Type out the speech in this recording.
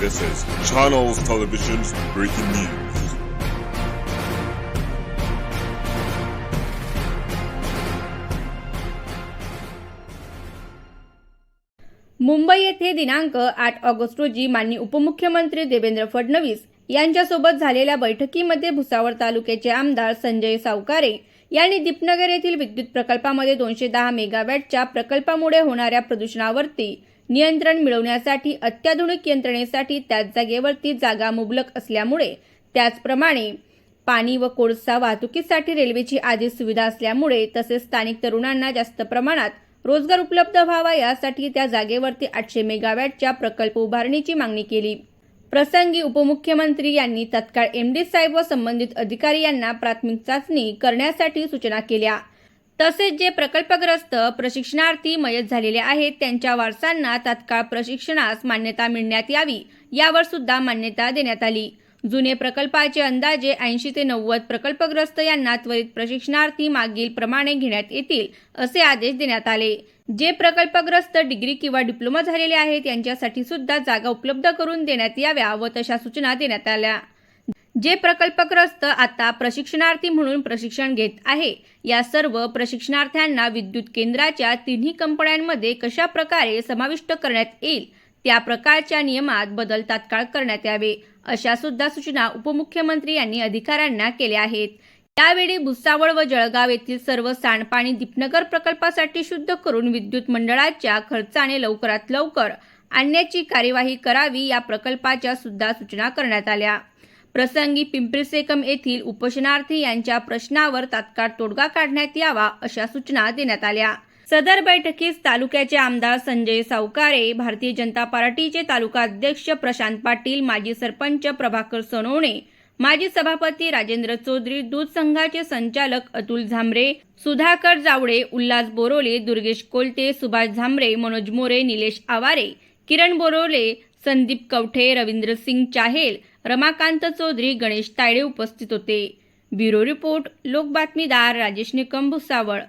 This is Channels Television's breaking news. Mumbai येथे दिनांक आठ ऑगस्ट रोजी माननीय उपमुख्यमंत्री देवेंद्र फडणवीस यांच्यासोबत झालेल्या बैठकीमध्ये भुसावळ तालुक्याचे आमदार संजय सावकारे यांनी दीपनगर येथील विद्युत प्रकल्पामध्ये दोनशे दहा मेगावॅटच्या प्रकल्पामुळे होणाऱ्या प्रदूषणावरती नियंत्रण मिळवण्यासाठी अत्याधुनिक यंत्रणेसाठी त्याच जागेवरती जागा मुबलक असल्यामुळे त्याचप्रमाणे पाणी व कोळसा वाहतुकीसाठी रेल्वेची आधी सुविधा असल्यामुळे तसेच स्थानिक तरुणांना जास्त प्रमाणात रोजगार उपलब्ध व्हावा यासाठी त्या जागेवरती आठशे मेगावॅटच्या प्रकल्प उभारणीची मागणी केली. प्रसंगी उपमुख्यमंत्री यांनी तत्काळ एमडी साहेब व संबंधित अधिकारी यांना प्राथमिक चाचणी करण्यासाठी सूचना केल्या. तसेच जे प्रकल्पग्रस्त प्रशिक्षणार्थी मयत झालेले आहेत त्यांच्या वारसांना तात्काळ प्रशिक्षणास मान्यता मिळण्यात यावी यावर सुद्धा मान्यता देण्यात आली. जुने प्रकल्पाचे अंदाजे ऐंशी ते नव्वद प्रकल्पग्रस्त यांना त्वरित प्रशिक्षणार्थी मागील प्रमाणे घेण्यात येतील असे आदेश देण्यात आले. जे प्रकल्पग्रस्त डिग्री किंवा डिप्लोमा झालेले आहेत यांच्यासाठी सुद्धा जागा उपलब्ध करून देण्यात याव्या व तशा सूचना देण्यात आल्या. जे प्रकल्पग्रस्त आता प्रशिक्षणार्थी म्हणून प्रशिक्षण घेत आहे या सर्व प्रशिक्षणार्थ्यांना विद्युत केंद्राच्या तिन्ही कंपन्यांमध्ये कशा प्रकारे समाविष्ट करण्यात येईल त्या प्रकारच्या नियमात बदल तात्काळ करण्यात यावे अशा सुद्धा सूचना उपमुख्यमंत्री यांनी अधिकाऱ्यांना केल्या आहेत. यावेळी भुसावळ व जळगाव येथील सर्व सांडपाणी दीपनगर प्रकल्पासाठी शुद्ध करून विद्युत मंडळाच्या खर्चाने लवकरात लवकर आणण्याची कार्यवाही करावी या प्रकल्पाच्या सुद्धा सूचना करण्यात आल्या. प्रसंगी पिंपरी सेकम येथील उपोषणार्थी यांच्या प्रश्नावर तात्काळ तोडगा काढण्यात यावा अशा सूचना देण्यात आल्या. सदर बैठकीस तालुक्याचे आमदार संजय सावकारे भारतीय जनता पार्टीचे तालुका अध्यक्ष प्रशांत पाटील माजी सरपंच प्रभाकर सोनवणे माजी सभापती राजेंद्र चौधरी दूध संघाचे संचालक अतुल झांबरे सुधाकर जावडे उल्हास बोरोले दुर्गेश कोलते सुभाष झांबरे मनोज मोरे निलेश आवारे किरण बोरोले संदीप कवठे रवींद्र सिंग चाहेल रमाकांत चौधरी गणेश तायडे उपस्थित होते. ब्युरो रिपोर्ट लोक बातमीदार राजेश निकम भुसावळ.